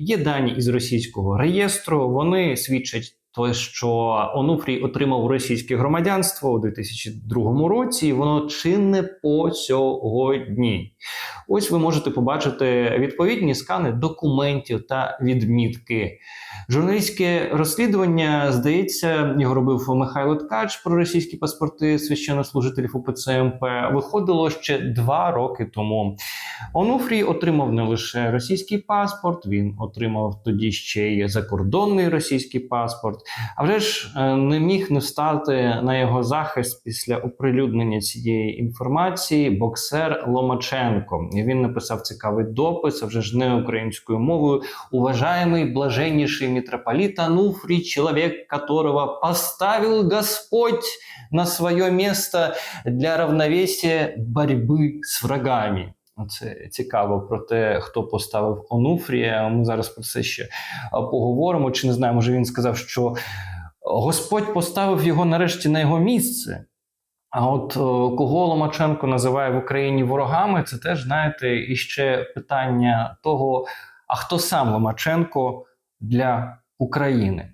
Є дані із російського реєстру. Вони свідчать те, що Онуфрій отримав російське громадянство у 2002 році. і Воно чинне по сьогодні. Ось ви можете побачити відповідні скани документів та відмітки. Журналістське розслідування, здається, його робив Михайло Ткач про російські паспорти священнослужителів УПЦ МП. Виходило ще два роки тому. Онуфрій отримав не лише російський паспорт, він отримав тоді ще й закордонний російський паспорт. А вже ж е, не міг не встати на його захист після оприлюднення цієї інформації боксер Ломаченко. Він написав цікавий допис, а вже ж не українською мовою. Уважаемый блаженнейший митрополит Ануфрий, человек, которого поставил Господь на свое место для равновесия борьбы с врагами. Це цікаво про те, хто поставив Онуфрія. Ми зараз про це ще поговоримо. Чи не знаю, може він сказав, що Господь поставив його нарешті на його місце. А от кого Ломаченко називає в Україні ворогами, це теж знаєте, іще питання того, а хто сам Ломаченко для України.